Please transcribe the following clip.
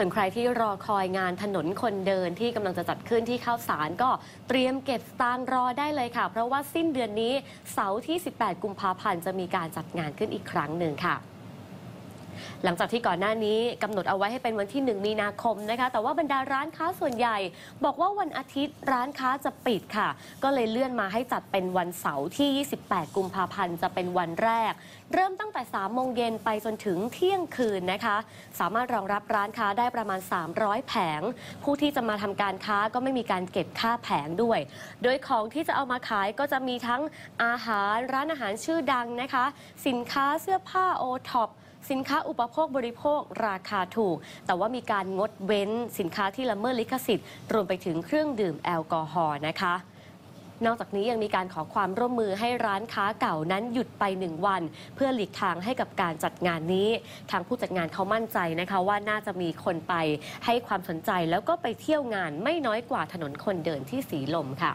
ส่วนใครที่รอคอยงานถนนคนเดินที่กำลังจะจัดขึ้นที่ข้าวสารก็เตรียมเก็บสตางค์รอได้เลยค่ะ เพราะว่าสิ้นเดือนนี้เสาร์ที่ 18 กุมภาพันธ์จะมีการจัดงานขึ้นอีกครั้งหนึ่งค่ะ หลังจากที่ก่อนหน้านี้กำหนดเอาไว้ให้เป็นวันที่ 1 มีนาคมนะคะ แต่ว่าบรรดาร้านค้าส่วนใหญ่ บอกว่าวันอาทิตย์ร้านค้าจะปิดค่ะ ก็เลยเลื่อนมาให้จัดเป็นวันเสาร์ที่ 28 กุมภาพันธ์จะเป็นวันแรก เริ่มตั้งแต่ 3 โมงเย็นไปจนถึงเที่ยงคืนนะคะ สามารถรองรับร้านค้าได้ประมาณ 300 แผง ผู้ที่จะมาทำการค้าก็ไม่มีการเก็บค่าแผงด้วย โดยของที่จะเอามาขายก็จะมีทั้งอาหารร้านอาหารชื่อดังนะคะ สินค้าเสื้อผ้าโอท็อปสินค้าอุปโภคบริโภคราคาถูก แต่ว่ามีการงดเว้นสินค้าที่ละเมิดลิขสิทธิ์ รวมไปถึงเครื่องดื่มแอลกอฮอล์นะคะนอกจากนี้ยังมีการขอความร่วมมือให้ร้านค้าเก่านั้นหยุดไปหนึ่งวัน เพื่อหลีกทางให้กับการจัดงานนี้ ทางผู้จัดงานเขามั่นใจนะคะว่าน่าจะมีคนไปให้ความสนใจแล้วก็ไปเที่ยวงานไม่น้อยกว่าถนนคนเดินที่สีลมค่ะ